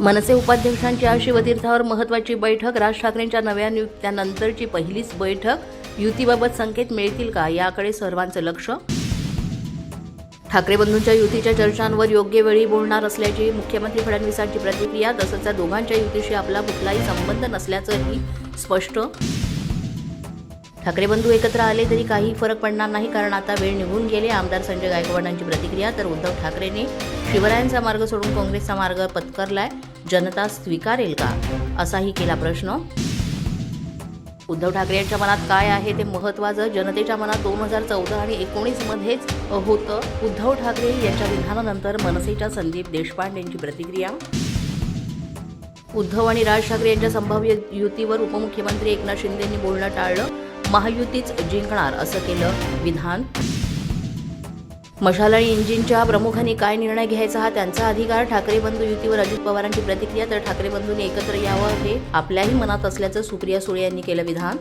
मनसे उपाध्यक्षांच्या शिवतीर्थावर महत्वाची बैठक. राज ठाकरेंच्या नव्या नियुक्त्यानंतरची पहिलीच बैठक. युतीबाबत संकेत मिळतील का याकडे सर्वांचं लक्ष. ठाकरे बंधूंच्या युतीच्या चर्चांवर योग्य वेळी बोलणार असल्याची मुख्यमंत्री फडणवीसांची प्रतिक्रिया तसंच त्या दोघांच्या युतीशी आपला कुठलाही संबंध नसल्याचंही स्पष्ट. ठाकरे बंधू एकत्र आले तरी काही फरक पडणार नाही कारण आता वेळ निघून गेले. आमदार संजय गायकवाडांची प्रतिक्रिया तर उद्धव ठाकरेने शिवरायांचा मार्ग सोडून काँग्रेसचा मार्ग पत्करलाय. जनता स्वीकारेल का? असाही केला प्रश्न. उद्धव ठाकरे यांच्या मनात काय आहे ते महत्वाचं? जनतेच्या मनात दोन हजार चौदा आणि एकोणीस मध्येच होतं. उद्धव ठाकरे यांच्या विधानानंतर मनसेच्या संदीप देशपांडे यांची प्रतिक्रिया. उद्धव आणि राज ठाकरे यांच्या संभाव्य युतीवर उपमुख्यमंत्री एकनाथ शिंदेंनी बोलणं टाळलं. महायुतीच जिंकणार असं केलं विधान. मशाल आणि इंजिनच्या प्रमुखांनी काय निर्णय घ्यायचा हा त्यांचा अधिकार. ठाकरे बंधू युतीवर अजित पवारांची प्रतिक्रिया तर ठाकरे बंधूंनी एकत्र यावं हे आपल्याही मनात असल्याचं सुप्रिया सुळे यांनी केलं विधान.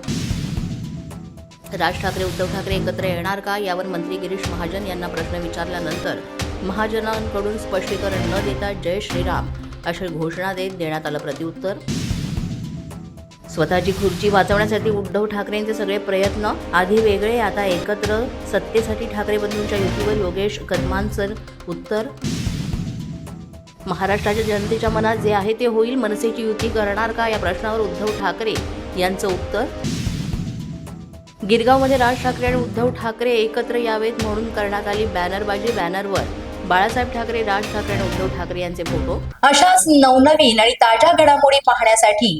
राज ठाकरे उद्धव ठाकरे एकत्र येणार का? यावर मंत्री गिरीश महाजन यांना प्रश्न विचारल्यानंतर महाजनांकडून स्पष्टीकरण न देता जय श्रीराम अशी घोषणा देत देण्यात आलं प्रत्युत्तर. स्वतःची खुर्ची वाचवण्यासाठी उद्धव ठाकरेंचे सगळे प्रयत्न आधी वेगळे आता एकत्र. सत्तेसाठी ठाकरे बंधूंच्या युतीवर योगेश कदमांचं उत्तर. महाराष्ट्राच्या जनतेच्या मनात जे आहे ते होईल. मनसेची युती करणार का? या प्रश्नावर उद्धव ठाकरे यांचं उत्तर. गिरगावमध्ये राज ठाकरे आणि उद्धव ठाकरे एकत्र यावेत म्हणून करण्यात आली बॅनरबाजी. बॅनरवर बाळासाहेब ठाकरे राज ठाकरे आणि उद्धव ठाकरे यांचे फोटो. अशाच नवनवीन आणि ताज्या घडामोडी पाहण्यासाठी